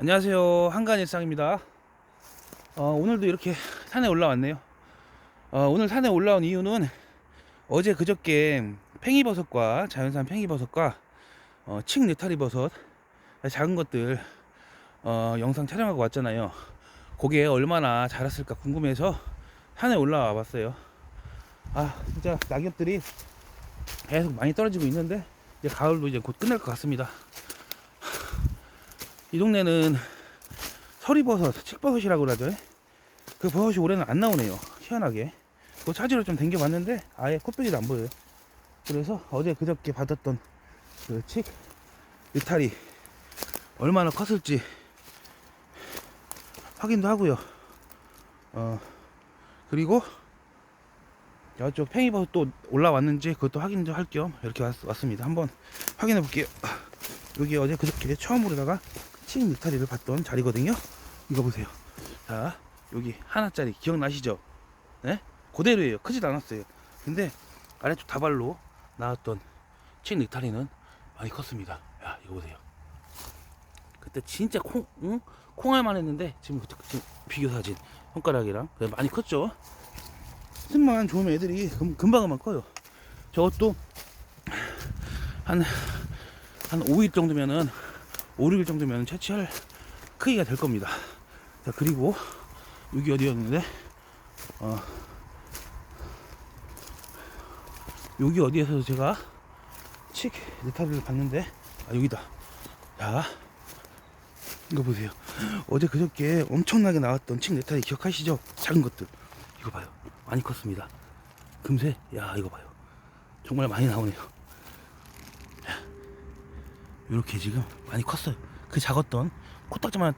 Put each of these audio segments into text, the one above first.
안녕하세요. 한간일상입니다. 어, 오늘도 이렇게 산에 올라왔네요. 어, 오늘 산에 올라온 이유는 어제 그저께 팽이버섯과 자연산 팽이버섯과 어, 칡 느타리버섯 작은 것들 어, 영상 촬영하고 왔잖아요. 그게 얼마나 자랐을까 궁금해서 산에 올라와 봤어요. 아 진짜 낙엽들이 계속 많이 떨어지고 있는데 이제 가을도 이제 곧 끝날 것 같습니다. 이 동네는 서리버섯, 칡버섯이라고 그러죠. 그 버섯이 올해는 안 나오네요. 희한하게. 그 차지로 좀 댕겨봤는데 아예 코빼기도 안 보여요. 그래서 어제 그저께 받았던 그 칡 느타리 얼마나 컸을지 확인도 하고요. 어 그리고 저쪽 팽이버섯 또 올라왔는지 그것도 확인 좀할겸 이렇게 왔, 왔습니다. 한번 확인해 볼게요. 여기 어제 그저께 처음으로다가 칡 느타리를 봤던 자리거든요. 이거 보세요. 자, 여기 하나짜리 기억나시죠? 네? 그대로예요. 크지도 않았어요. 근데 아래쪽 다발로 나왔던 칡 느타리는 많이 컸습니다. 야, 이거 보세요. 그때 진짜 콩, 응? 콩알만 했는데 지금 지금 비교 사진 손가락이랑 많이 컸죠. 틈만 좋으면 애들이 금, 금방금방 커요. 저것도 한, 한 5일 정도면은 5, 6일 정도면 채취할 크기가 될 겁니다. 자, 그리고 여기 어디였는데, 어, 여기 어디에서 제가 칡 네타리를 봤는데, 아, 여기다. 자, 이거 보세요. 어제 그저께 엄청나게 나왔던 칡 네타리 기억하시죠? 작은 것들. 이거 봐요. 많이 컸습니다. 금세, 야, 이거 봐요. 정말 많이 나오네요. 이렇게 지금 많이 컸어요. 그 작았던 코딱지만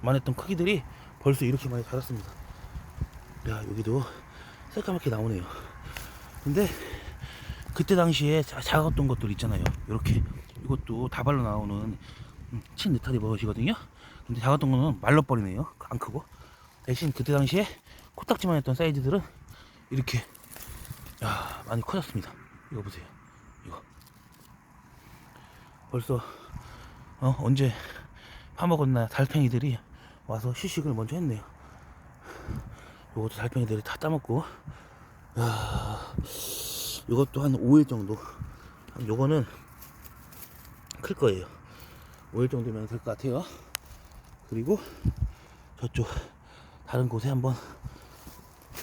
만 했던 크기들이 벌써 이렇게 많이 자랐습니다. 야 여기도 새까맣게 나오네요. 근데 그때 당시에 자- 작았던 것들 있잖아요. 이렇게 이것도 다발로 나오는 음, 친 느타리 버섯이거든요. 근데 작았던 거는 말라버리네요. 안 크고 대신 그때 당시에 코딱지만 했던 사이즈들은 이렇게 야 많이 커졌습니다. 이거 보세요. 벌써 어 언제 파먹었나 달팽이들이 와서 휴식을 먼저 했네요. 요것도 달팽이들이 다 따먹고 야 요것도 한 5일 정도 한 요거는 클 거예요. 5일 정도면 될 것 같아요. 그리고 저쪽 다른 곳에 한번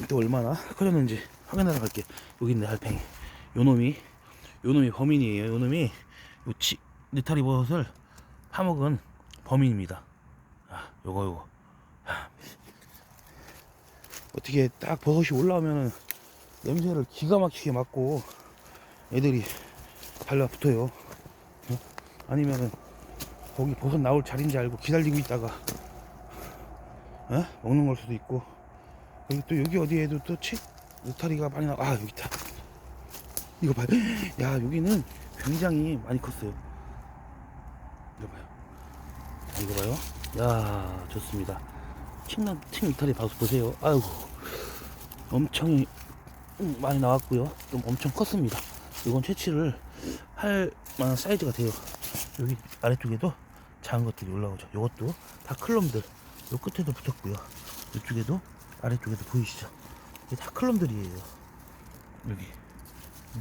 또 얼마나 커졌는지 확인하러 갈게. 여기 있네 달팽이. 요 놈이 요 놈이 범인이에요. 요 놈이 요 치 느타리 버섯을 파먹은 범인입니다. 아, 요거 요거. 아. 어떻게 딱 버섯이 올라오면은 냄새를 기가 막히게 맡고 애들이 달라붙어요. 어? 아니면은 거기 버섯 나올 자리인지 알고 기다리고 있다가 어? 먹는 걸 수도 있고 여기 또 여기 어디에도 또칡 느타리가 많이 나. 아 여기 있다. 이거 봐요. 야 여기는 굉장히 많이 컸어요. 이거 봐요. 이거 봐요. 야, 좋습니다. 칡나, 칡 이탈리 바스 보세요. 아이고, 엄청 많이 나왔고요. 좀 엄청 컸습니다. 이건 채취를 할 만한 사이즈가 돼요. 여기 아래쪽에도 작은 것들이 올라오죠. 이것도 다 클럼들. 요 끝에도 붙었고요. 이쪽에도 아래쪽에도 보이시죠? 이게 다 클럼들이에요. 여기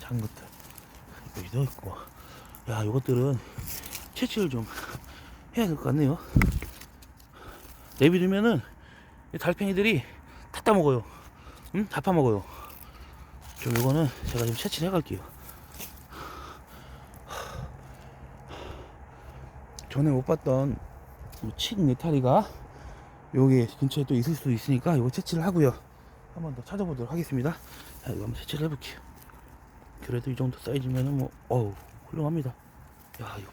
작은 것들. 여기도 있고. 야, 요것들은 채취를 좀 해야 될 것 같네요. 내비두면은 이 달팽이들이 다 따먹어요. 응? 다 파먹어요. 좀 이거는 제가 좀 채취를 해갈게요. 전에 못 봤던 칡 네타리가 여기 근처에 또 있을 수도 있으니까 이거 채취를 하고요. 한번 더 찾아보도록 하겠습니다. 자, 이거 한번 채취를 해볼게요. 그래도 이 정도 사이즈면은 뭐, 어우, 훌륭합니다. 야, 이거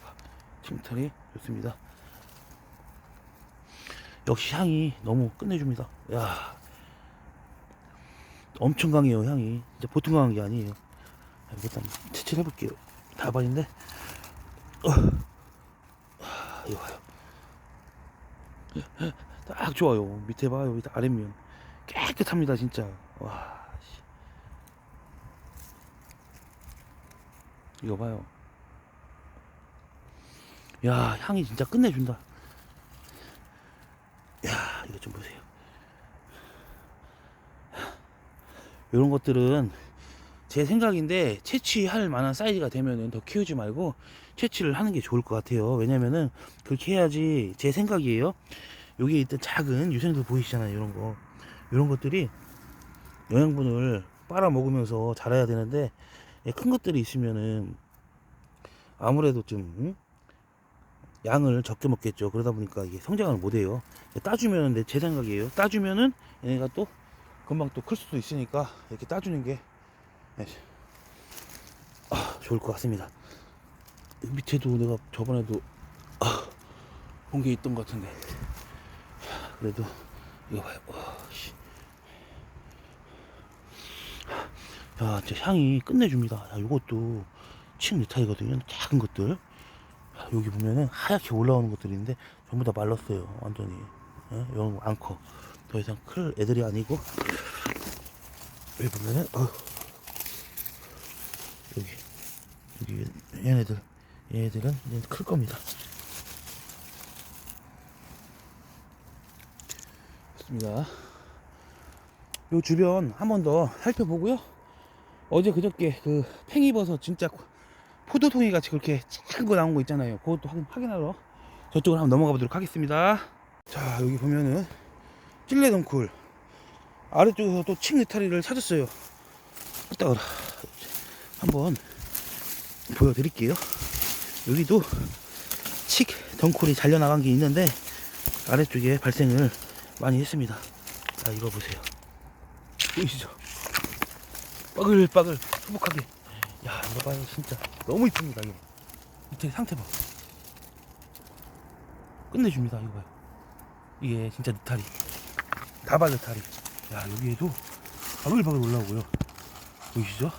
봐. 칭탈이 좋습니다. 역시 향이 너무 끝내줍니다. 야 엄청 강해요, 향이. 진짜 보통 강한 게 아니에요. 자, 일단 채취를 해볼게요. 다발인데, 어. 아, 이거 봐요. 딱 좋아요. 밑에 봐요. 밑에 아랫면. 깨끗합니다, 진짜. 와, 씨. 이거 봐요. 야 향이 진짜 끝내준다 야 이거 좀 보세요. 이런 것들은 제 생각인데 채취할 만한 사이즈가 되면은 더 키우지 말고 채취를 하는 게 좋을 것 같아요. 왜냐면은 그렇게 해야지 제 생각이에요. 여기에 있던 작은 유생들 보이시잖아요. 이런 거. 이런 것들이 영양분을 빨아 먹으면서 자라야 되는데 예, 큰 것들이 있으면은 아무래도 좀 응? 양을 적게 먹겠죠. 그러다 보니까 이게 성장을 못 해요. 따주면은 내제 생각이에요. 따주면은 얘네가 또 금방 또 클 수도 있으니까 이렇게 따주는 게 예, 아, 좋을 것 같습니다. 이 밑에도 내가 저번에도 아, 본게 있던 것 같은데 그래도 이거 봐요. 와, 씨. 야, 진짜 향이 끝내줍니다. 야, 요것도 칡 네타이거든요. 작은 것들. 야, 여기 보면은 하얗게 올라오는 것들이 있는데 전부 다 말랐어요. 완전히. 예? 이런 거안 커. 더 이상 클 애들이 아니고 여기 보면은 어 여기 여기 얘네들 얘네들은 이제 클 겁니다. 좋습니다. 요 주변 한 번 더 살펴보고요. 어제 그저께 그 팽이버섯 진짜 포도송이 같이 그렇게 작은 거 나온 거 있잖아요. 그것도 확인, 확인 하러 저쪽으로 한번 넘어가 보도록 하겠습니다. 자 여기 보면은 찔레덩쿨 아래쪽에서 또 칡네타리를 찾았어요. 이따가 한번 보여드릴게요. 여기도 칡 덩쿨이 잘려나간 게 있는데 아래쪽에 발생을 많이 했습니다. 자 이거 보세요. 보이시죠? 빠글빠글 수북하게. 야 이거 봐요 진짜 너무 이쁩니다 이거. 밑에 상태 봐. 끝내줍니다 이거 봐요. 이게 진짜 느타리. 다발 느타리. 야 여기에도 빠글빠글 올라오고요. 보이시죠?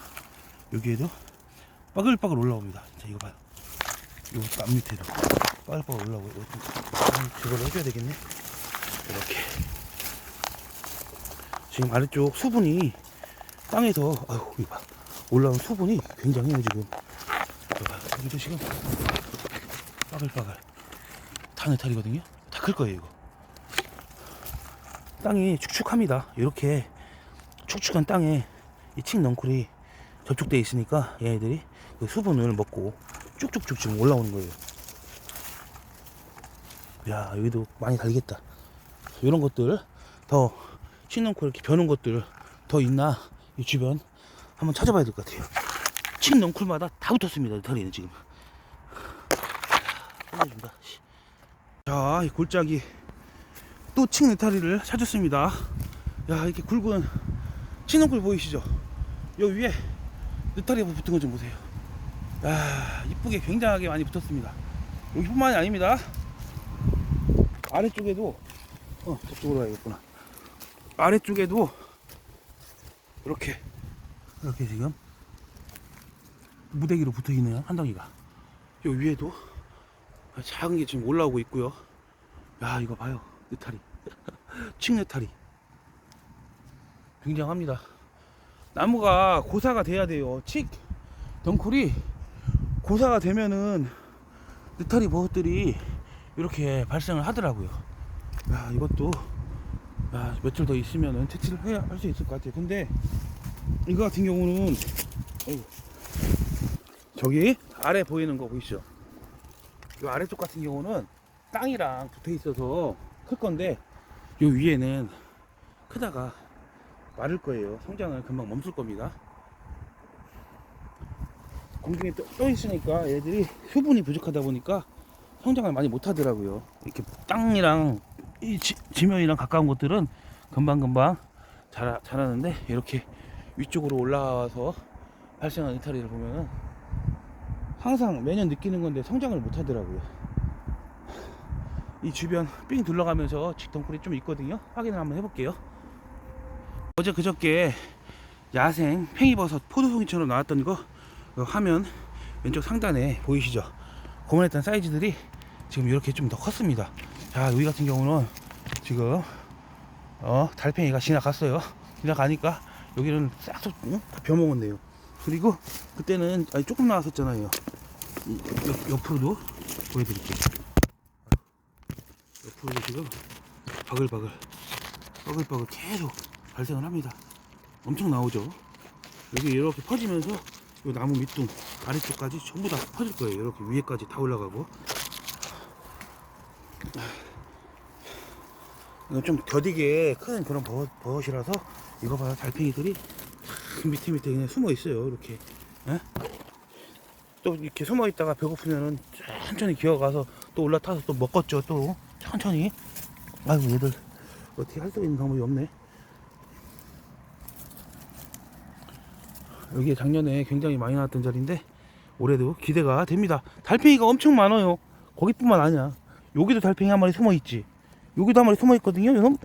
여기에도 빠글빠글 올라옵니다. 자 이거 봐요. 요앞 밑에도 빠글빠글 올라오고요. 이거 좀 제거를 해줘야 되겠네. 이렇게. 지금 아래쪽 수분이 땅에서 아유 이거 봐 올라온 수분이 굉장해요 지금. 이거 봐 여기도 지금 빠글빠글. 타네탈이거든요? 다 클 거예요 이거. 땅이 축축합니다. 이렇게 축축한 땅에 이 칡넝쿨이 접촉돼 있으니까 얘네들이 그 수분을 먹고 쭉쭉쭉 지금 올라오는 거예요. 야 여기도 많이 달겠다. 이런 것들 더 칡넝쿨 이렇게 벼는 것들 더 있나? 이 주변 한번 찾아봐야 될 것 같아요. 칡넝쿨마다 다 붙었습니다 털이는 지금. 끝내준다. 자 이 골짜기 또 칡네타리를 찾았습니다. 야 이렇게 굵은 칡넝쿨 보이시죠? 요 위에 느타리가 붙은 거 좀 보세요. 야 이쁘게 굉장하게 많이 붙었습니다. 여기뿐만이 아닙니다. 아래쪽에도 어 저쪽으로 가야겠구나. 아래쪽에도 이렇게 이렇게 지금 무대기로 붙어 있네요 한 덩이가. 요 위에도? 작은 게 지금 올라오고 있고요. 야 이거 봐요. 느타리. 칡느타리. 굉장합니다. 나무가 고사가 돼야 돼요. 칡 덩쿨이 고사가 되면은 느타리 버섯들이 이렇게 발생을 하더라고요. 야 이것도 야, 며칠 더 있으면은 채취를 해야 할 수 있을 것 같아요. 근데 이거 같은 경우는 저기 아래 보이는 거 보이시죠? 이 아래쪽 같은 경우는 땅이랑 붙어 있어서 클 건데 요 위에는 크다가 마를 거예요. 성장을 금방 멈출 겁니다. 공중에 떠, 떠 있으니까 얘들이 수분이 부족하다 보니까 성장을 많이 못 하더라고요. 이렇게 땅이랑 이 지, 지면이랑 가까운 곳들은 금방금방 자라, 자라는데 이렇게 위쪽으로 올라와서 발생한 이탈리를 보면은 항상 매년 느끼는 건데 성장을 못 하더라고요. 이 주변 삥 둘러가면서 직덩굴이 좀 있거든요. 확인을 한번 해볼게요. 어제 그저께 야생 팽이버섯 포도송이처럼 나왔던 거그 화면 왼쪽 상단에 보이시죠? 고만했던 사이즈들이 지금 이렇게 좀 더 컸습니다. 자 여기 같은 경우는 지금 어 달팽이가 지나갔어요. 지나가니까 여기는 싹 응? 다 벼먹었네요. 그리고 그때는 아니, 조금 나왔었잖아요. 이, 옆, 옆으로도 보여드릴게요. 옆으로도 지금 바글바글 바글바글 계속 발생을 합니다. 엄청 나오죠. 여기 이렇게 퍼지면서 이 나무 밑둥 아래쪽까지 전부 다 퍼질 거예요. 이렇게 위에까지 다 올라가고. 이건 좀 더디게 큰 그런 버섯, 버섯이라서 이거 봐요. 달팽이들이 참 밑에 밑에 그냥 숨어 있어요. 이렇게. 예? 또 이렇게 숨어 있다가 배고프면은 천천히 기어가서 또 올라타서 또 먹겠죠. 또 천천히. 아이고 얘들 어떻게 할 수 있는 방법이 없네. 여기 작년에 굉장히 많이 나왔던 자리인데 올해도 기대가 됩니다. 달팽이가 엄청 많아요. 거기뿐만 아니야. 여기도 달팽이 한 마리 숨어 있지. 여기도 한 마리 숨어 있거든요. 이놈.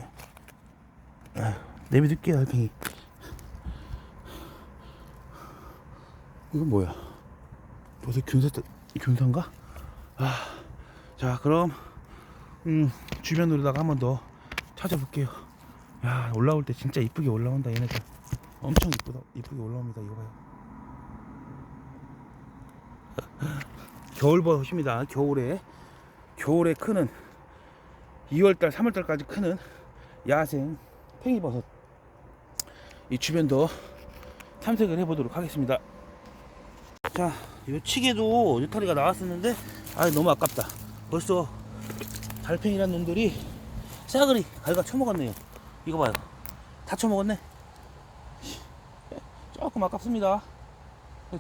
내비둘게요 달팽이. 이건 뭐야? 벌써 균사 균사인가? 아, 자 그럼 음 주변으로다가 한 번 더 찾아볼게요. 야 올라올 때 진짜 이쁘게 올라온다 얘네들. 엄청 이쁘다 이쁘게 올라옵니다 이거 봐요. 겨울버섯입니다. 겨울에 겨울에 크는 2월달 3월달까지 크는 야생 팽이버섯 이 주변도 탐색을 해보도록 하겠습니다. 자, 이 치개도 유타리가 나왔었는데 아 너무 아깝다. 벌써 달팽이란 놈들이 싸그리 갈가 쳐먹었네요. 이거 봐요. 다 쳐먹었네. 조금 아깝습니다.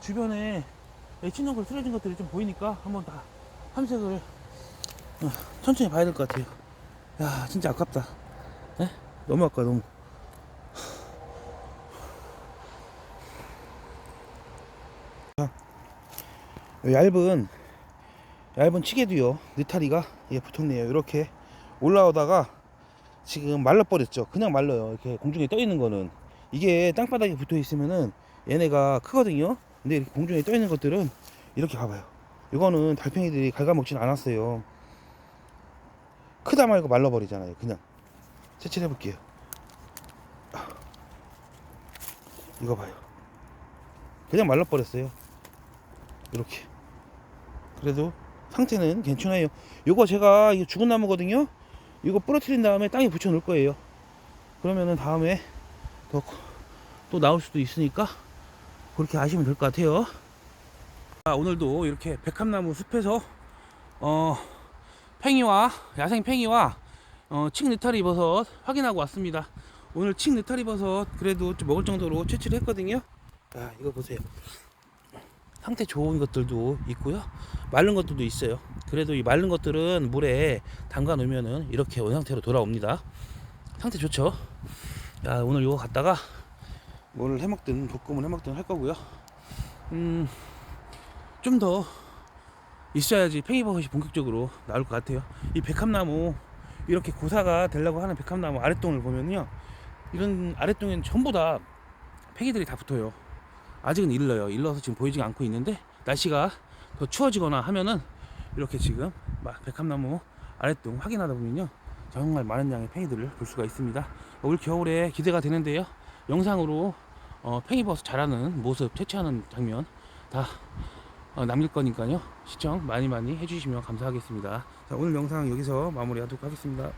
주변에 찐놈걸 쓰러진 것들이 좀 보이니까 한번 다 탐색을 어, 천천히 봐야 될 것 같아요. 야, 진짜 아깝다. 에? 너무 아까워, 너무. 얇은 얇은 치개도요. 느타리가 예, 붙었네요. 이렇게 올라오다가 지금 말라버렸죠. 그냥 말라요. 이렇게 공중에 떠 있는 거는. 이게 땅바닥에 붙어 있으면은 얘네가 크거든요. 근데 이렇게 공중에 떠 있는 것들은 이렇게 가봐요. 이거는 달팽이들이 갉아먹진 않았어요. 크다 말고 말라버리잖아요. 그냥. 채취해 볼게요. 이거 봐요. 그냥 말라버렸어요. 이렇게 그래도 상태는 괜찮아요. 요거 제가 이거 죽은 나무거든요. 이거 부러뜨린 다음에 땅에 붙여 놓을 거예요. 그러면은 다음에 더, 또 나올 수도 있으니까 그렇게 아시면 될 것 같아요. 자, 오늘도 이렇게 백합나무 숲에서 어 팽이와 야생 팽이와 어, 칡 느타리 버섯 확인하고 왔습니다. 오늘 칡 느타리 버섯 그래도 좀 먹을 정도로 채취를 했거든요. 자 이거 보세요 상태 좋은 것들도 있고요. 마른 것들도 있어요. 그래도 이 마른 것들은 물에 담가 놓으면은 이렇게 원상태로 돌아옵니다. 상태 좋죠? 야, 오늘 이거 갖다가 뭘 해먹든 볶음을 해먹든 할 거고요. 음, 좀 더 있어야지 팽이버섯이 본격적으로 나올 것 같아요. 이 백합나무 이렇게 고사가 되려고 하는 백합나무 아랫동을 보면요. 이런 아랫동에는 전부 다 팽이들이 다 붙어요. 아직은 일러요. 일러서 지금 보이지 않고 있는데 날씨가 더 추워지거나 하면은 이렇게 지금 막 백합나무 아랫동 확인하다 보면요 정말 많은 양의 팽이들을 볼 수가 있습니다. 올 겨울에 기대가 되는데요. 영상으로 어, 팽이버섯 자라는 모습 채취하는 장면 다 어, 남길 거니까요. 시청 많이 많이 해주시면 감사하겠습니다. 자, 오늘 영상 여기서 마무리하도록 하겠습니다.